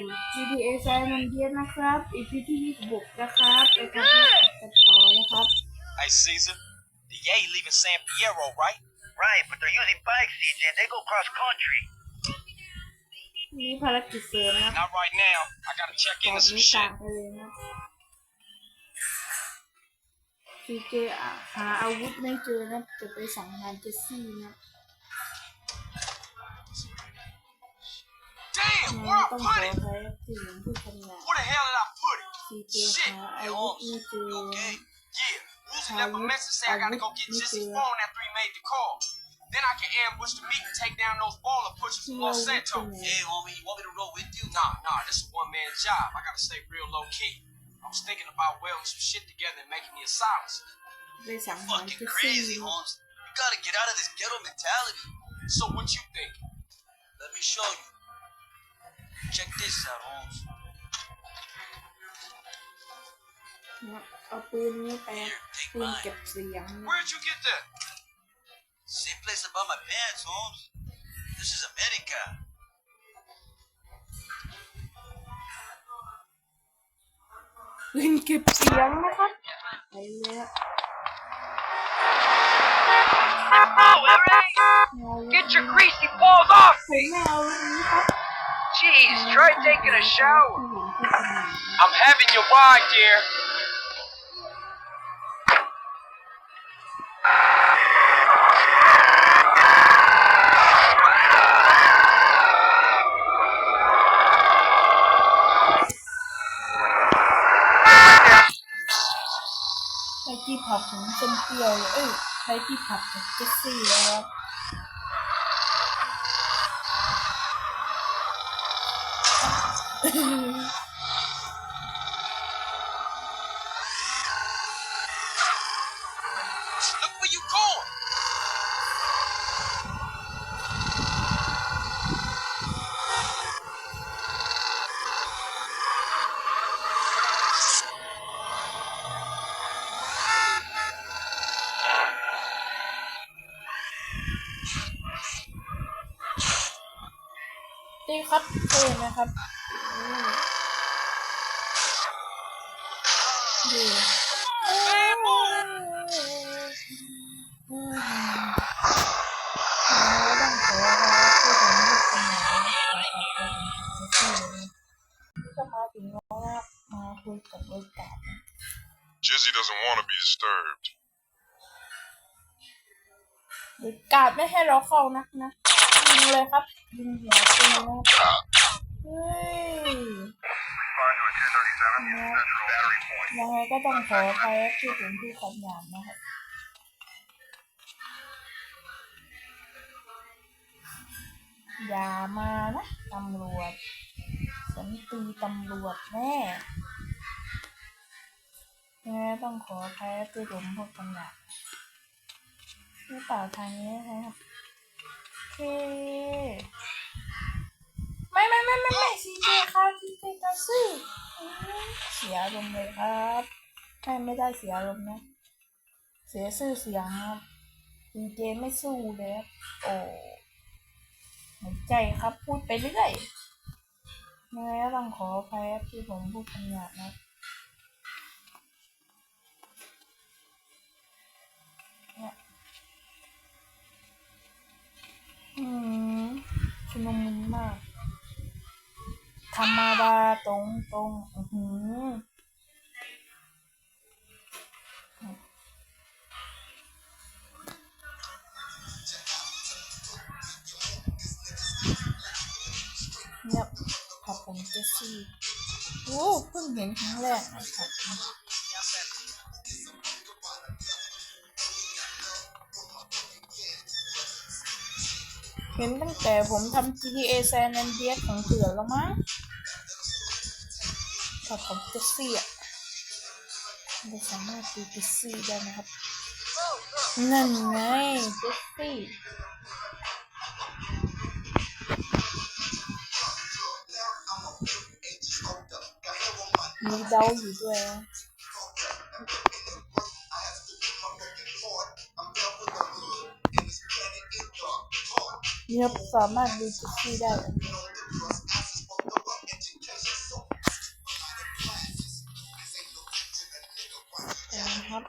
ม GTA San Andreas นะครับ EP ที่26นะครับไปทำกันต่อนะครับ Hey, Caesar, the Yay leaving San Fierro, right? Right, but they're using bikes, CJ. They go cross country. นี่ภารกิจเสริมนะ Not right now. I gotta check ตอ into บ some ไม่ต่าง shit. กันเลยนะ CJ อะหาอาวุธไม่เจอนะจะไปสังหารเจสซี่นะ ต้องข put อ it? ใช้ที่หลวงผู้ทำงาน Where the hell did I put it? CJ Shit. หาอา Hey, วุธ Holmes, ไม่เจอ you okay? Yeah. Uzi How left a you- message saying I gotta go get how you Jesse's do phone after he made the call. Then I can ambush the meet and take down those baller pushers from Los Yeah, Santos. yeah. Hey, homie, you want me to roll with you? Nah, nah, this is a one man job. I gotta stay real low key. I was thinking about welding some shit together and making me a silencer. ไปสังหารเจ Fucking สซี่ crazy, Holmes. You gotta get out of this ghetto mentality. So what you think? Let me show you. Check this out, Holmes. นะเอาปืนนี้ไป Here, take ปืน mine. เก็บเสียงนะ Where'd you get that? Same place I bought my pants, Holmes. This is America. ปืนเก็บเสียงนะครับไปเลยอะ Get your greasy paws off ผ Jeez, try taking a shower. ผู้หญิงผู้ทำงานนะ I'm having your ride, dear. Ờ, ไปที่ผับของเซนเปียวเลยเอ้ยไปที่ผับของเจสซี่แล้วครับ Look where you going. 네, นี่ครับเท่นะครับ Jizzy doesn't want to be disturbed. บริการไม่ให้เราเข้านักนะยิงเลยครับยิงหัวจริงนะเฮ้ยยังไงก็ต้องขออภัยที่ผมพูดคำหยาบนะครับอย่ามานะตำรวจฉันตีตำรวจแน่ ยังไงต้องขออภัยที่ผมพูดคำหยาบหรือเปล่าทางนี้นะครับโอเคไม่ไม่ไม่ไม่ไม่ซีเจครับซีเจกระซื้อเสียอารมเลยครับไม่ไม่ได้เสียอารมนะ เสียชื่อเสียงครับซีเจไม่สู้เลยครับโอ้หายใจครับพูดไปเรื่อยยังไงต้องขออภัยที่ผมพูดคำหยาบนะ ชุนมุนมากธรรมดาตรงตรงอือหือเนี่ยผับผมเจสซี่โอ้เพิ่งเห็นครั้งแรกนะครับ เห็นตั้งแต่ผมทำ GTA San Andreas ของเถื่อนแล้วมั้งผับของเจสซี่อะเราสามารถดูเจสซี่ได้นะครับ นั่นไงเจสซี่มีเดาอยู่ด้วย นี่ครัสามารถดูทุกที่ได้ครับ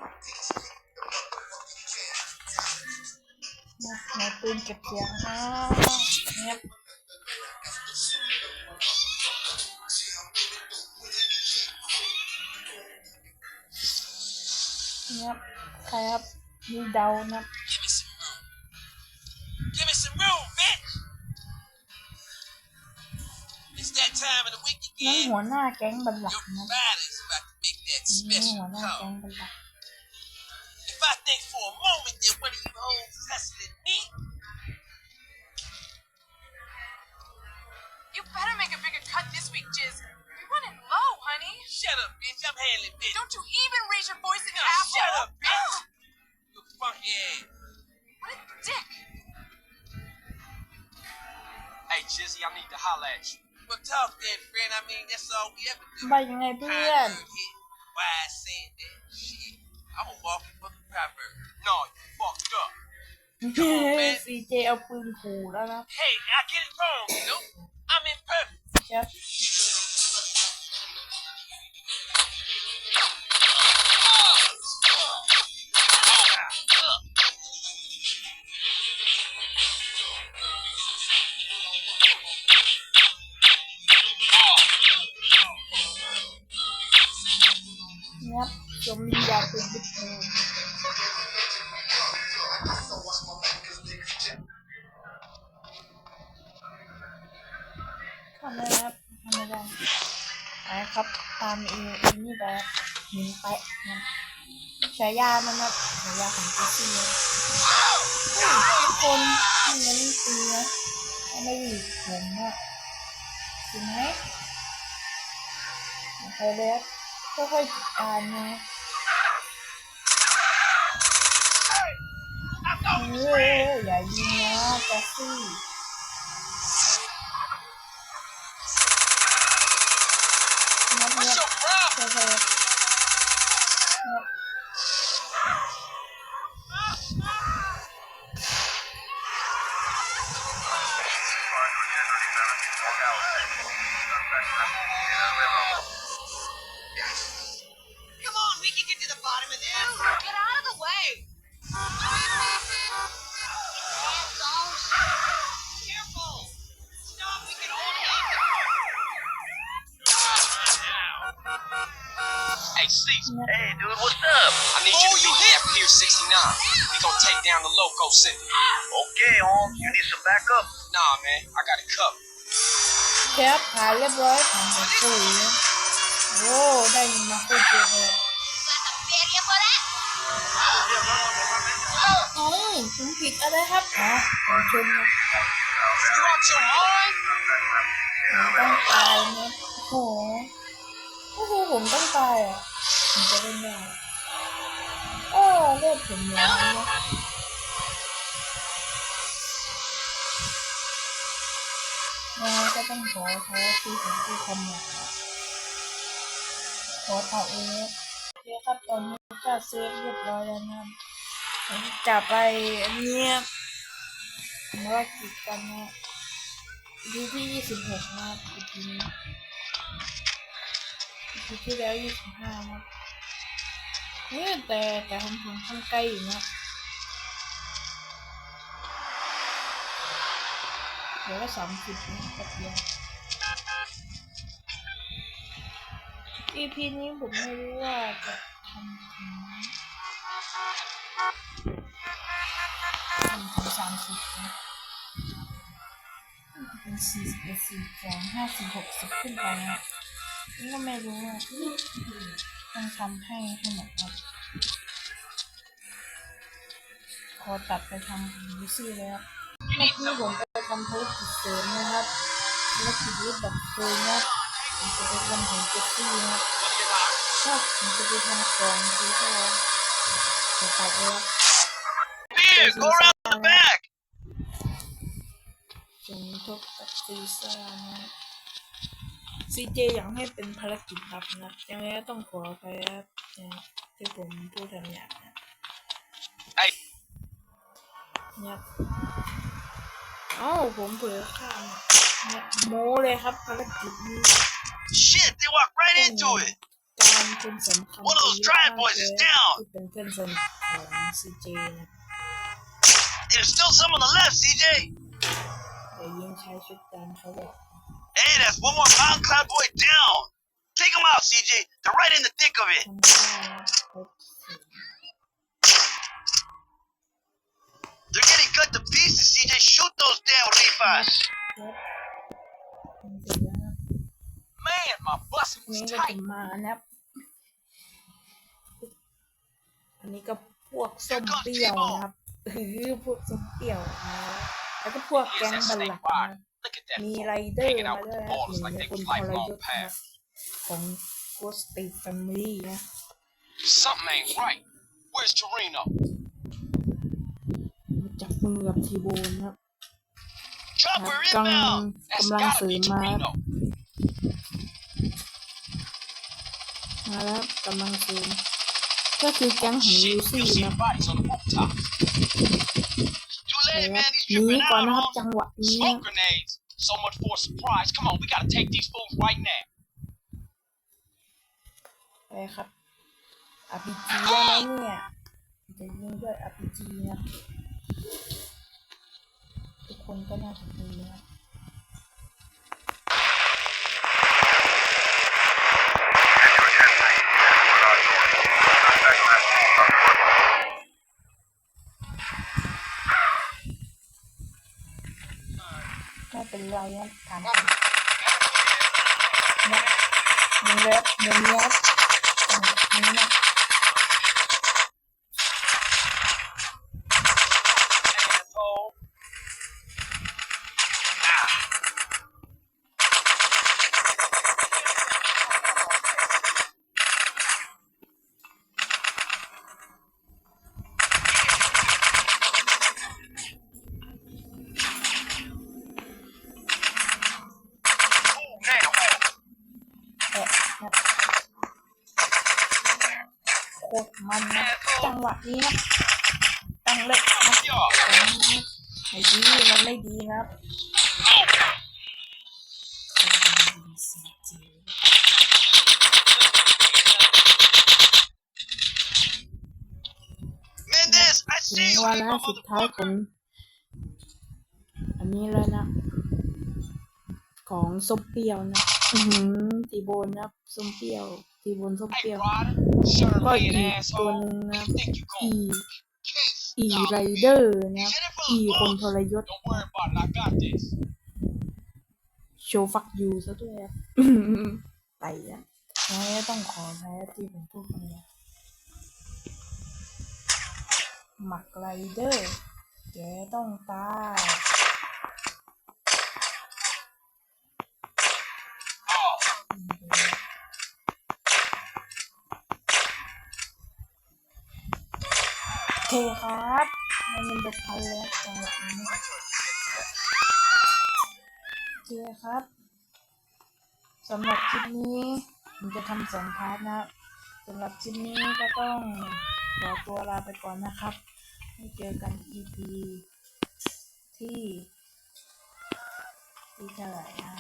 มาหาปืนเก็บเสียงฮะเนี่ยเนี่ยใครครับมีเดานะ นั่น again. หัวหน้าแก๊งบัลลัง Your ก์นะ provider's about to make that นี่หัว special หน้าแก๊ง call. บัลลังก์ If I think for a moment that one of you hoes ไปยังไงเพื่อน Kind hit. Why I saying that shit? I'm a walking fucking proverb. No, you fucked up. ซีเจเอาปืนขู่แล้วนะ Hey, I get it wrong, you know? I'm imperfect. ค รับเนี่ยจมยาเป็นบิ๊กแมนทำไมครับทำไม่ได้ไปครับ ตามเอนี่ไปหนีไปนะฉายามันนะฉายาของเจสซี่นะเฮ้ยทุกคนไม่งั้นตีนะไม่ดีผมนะจริงไหมไปเลยครับค่อยๆจัดการนะ อย่ายิงนะเจสซี่นับ What's นับ your problem? โอเคนับ Come Hey, Cecil. Hey, dude, what's up? I need you to meet me at Pier 69. We gonna take down the loco center. Okay, Holmes, you need some backup? Nah, man, I got it covered. แคปผ่านเรียบร้อยผ่านไปปุ๋ยนะโอ้ได้ยินมาโคตรเยอะเลยเอ้าผมผิดอะไรครับอ๋อผมชนนะ You out your mind? ผมต้องตายนะโอ้โหโอ้โหผมต้องตายอะ ผมจะเล่นได้โอ้เลือดผมร้อนนะแล้วก็ต้องขอโทษที่ผมพูดคำหยาบขอเต่าเองโอเคครับตอนนี้ก็เซฟเรียบร้อยแล้วนะผมจะไปเนี้ยภารกิจกันนะดูที่ยี่สิบหกนะครับอีนี้อีพีที่แล้วยี่สิบห้านะ เฮ้ยแต่แต่ผมผมค่อนใกลอยู่นะเดี๋ยวก็สามสิบนะแป๊บเดียวอีพีนี้ผมไม่รู้ว่าจะทำถึงทำถึงสามสิบนะเป็นสี่สิบเอ็ดสี่สองห้าสิบหกสิบขึ้นไปนะ นี่ก็ไม่รู้อะต้องทำให้ให้หมดครับขอตัดไปทำวิซี่เลยครับเมื่อกี้ผมไปทำภารกิจเสริมนะครับภารกิจรูปแบบเพลิงนะครับผมจะไปทำของเจสซี่นะครับถ้าผมจะไปทำของซีเท่าไหร่ขอตัดเลยครับ Here, go around the back. จงทบกับซีซ่านะ ซีเจอยากให้เป็นภารกิจลับนะยังไงก็ต้องขอไปครับนะที่ผมพูดคำหยาบนะไอ้เนี่ยเอ้าผมเผลอข้ามเนี่ยโม้เลยครับภารกิจนี้ Shit, they walked right into it. การเป็นสำคัญ One of those Drive Boys is down. ที่เป็นเพื่อนสนิทของซีเจนะ There's still some on the left, CJ. แต่ยิงใช้ชุดแดงเขาบอก Hey, that's one more Mountain Cloud boy down. Take him out, CJ. They're right in the thick of it. ทำได้นะครบสี่ They're getting cut to pieces, CJ. Shoot those damn refis. ครบมันเสร็จแล้วนะ Man, my bus อันนี้ was ก็ tight. จะมานะครับ อันนี้ก็พวกส้มเปรี้ยวนะครับหือพวกส้มเปรี้ยวนะแล้วก็พวกแก๊งบัลลังก์นะ Look at that มี fool ไรเดอร์ hanging มา out with ด้วย the นะห ballers นึ่ง like ใน they คน was ทรย lifelong ศนะ pals. ของ Ghost State Family นะ Something ain't right. Where's Torino? มาจับมือกับทีโบนนะครับ Chopper กำลัง inbound. That's กำลัง gotta เสริ be มมาครับ Torino. มาแล้วกำลังเสริมก็คือแก๊งของลู Shit, ซี่ you'll see นะ the bodies on the rooftop. Too late, man. He's หนี tripping ก่อน out. นะครับ Holmes. จังหวะนี้นะ Smoke grenades. So much for a surprise. Come on, we gotta take these fools right now. ไปครับ RPG แล้วนะเนี่ยจะยิงด้วย RPG นะทุกคนก็น่าจะดีนะไม่เป็นไรนะ ถามกั คตรมันนะจังหวะนี้นะตั้งเล็กนะไม่ดีมันไม่ดีนะครับถึงวา you ระสุดท้ายของอันนี้แล้วนะ ของส้มเปรี้ยวนะ อือหือตีโบนนะครับส้มเปรี้ยว ตีโบนส้มเป Hey, รี้ยว Ryder. ก็ Surely อี an กตัวห asshole. นึ่งนะ You think you อี gon' อีไรเดอร์นะครับอีคนทรยศ Don't worry about it. I got this. โชว์ฟักยูซะด้วยครับไปอะงั้นก็ต้องขอแพ้ที่ผมพูดไปนะหมักไรเดอร์แกต้องตาย เคครับไม่มีบุคคลแล้วจังหวะนี้โอเคครับสำหรับคลิปนี้ผมจะทำสองพาร์ทนะสำหรับคลิปนี้ก็ต้องขอตัวลาไปก่อนนะครับไว้เจอกัน EP ที่ที่เท่าไหร่นะ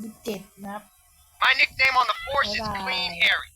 ยี่สิบเจ็ดนะครับ My nickname on the force is Bye-bye. Clean Harry.